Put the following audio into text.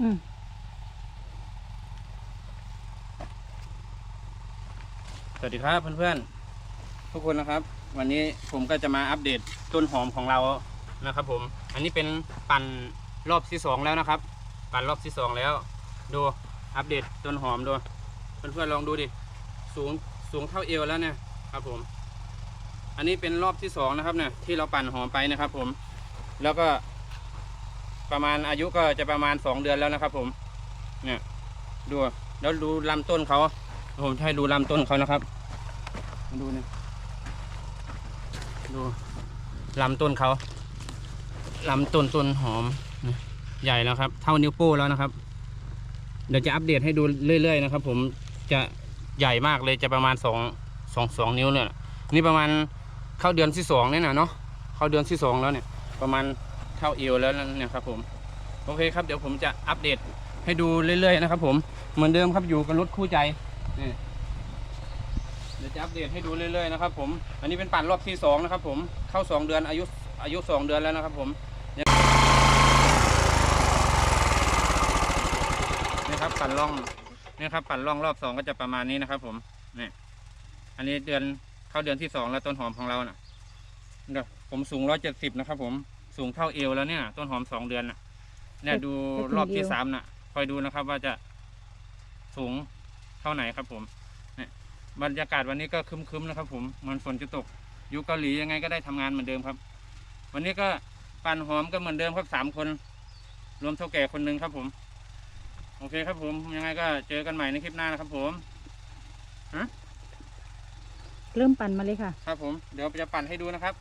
สวัสดีครับเพื่อนๆทุกคนนะครับ วันนี้ผมก็จะมาอัปเดตต้นหอมของเรานะครับ ผม อันนี้เป็นปั่นรอบที่สองแล้วนะครับ ปั่นรอบที่สองแล้ว ดูอัปเดตต้นหอมดูเพื่อนๆลองดูดิสูงสูงเท่าเอวแล้วเนี่ยครับ ผม อันนี้เป็นรอบที่สองนะครับเนี่ยที่เราปั่นหอมไปนะครับ ผม แล้วก็ ประมาณอายุก็จะประมาณสองเดือนแล้วนะครับ ผม เนี่ยดูแล้วดูลำต้นเขาผมให้ดูลำต้นเขานะครับมาดูนี่ดูลำต้นเขาลำต้นต้นหอมใหญ่แล้วครับ เท่านิ้วโป้แล้วนะครับ เดี๋ยวจะอัปเดตให้ดูเรื่อย ๆ นะครับ ผมจะใหญ่มากเลยจะประมาณสองสองสองนิ้วเนี่ยนี่ประมาณเข้าเดือนที่สองเนี่ยนะเนาะเข้าเดือนที่สองแล้วเนี่ย ประมาณ เท่าเอวแล้วเนี่ยครับผมโอเคครับเดี๋ยวผมจะอัปเดตให้ดูเรื่อยๆนะครับ ผมเหมือนเดิมครับอยู่กับรถคู่ใจนี่เดี๋ยวจะอัปเดตให้ดูเรื่อยๆนะครับผมอันนี้เป็นปั่นรอบที่สองนะครับผมเข้าสองเดือนอายุอายุสองเดือนแล้วนะครับผมเนี่ยครับปั่นร่องนี่ครับปั่นร่องรอบสองก็จะประมาณนี้นะครับ ผมนี่อันนี้เดือนเข้าเดือนที่สองแล้วต้นหอมของเราน่ะเดี๋ยวผมสูงร้อยเจ็ดสิบนะครับผม สูงเท่าเอวแล้วเนี่ย ต้นหอมสองเดือนน่ะ เนี่ยดูรอบที่สามน่ะ คอยดูนะครับ ว่าจะสูงเท่าไหนครับผมเนี่ยบรรยากาศวันนี้ก็ครึ้มๆนะครับ ผมเหมันฝนจะตก อยู่เกาหลียังไงก็ได้ทำงานเหมือนเดิมครับ วันนี้ก็ปั่นหอมก็เหมือนเดิมครับสามคน รวมเท่าแก่คนหนึ่งครับผม โอเคครับ ผมยังไงก็เจอกันใหม่ในคลิปหน้านะครับ ผมเริ่มปั่นมาเลยค่ะ ครับผม เดี๋ยวจะปั่นให้ดูนะครับ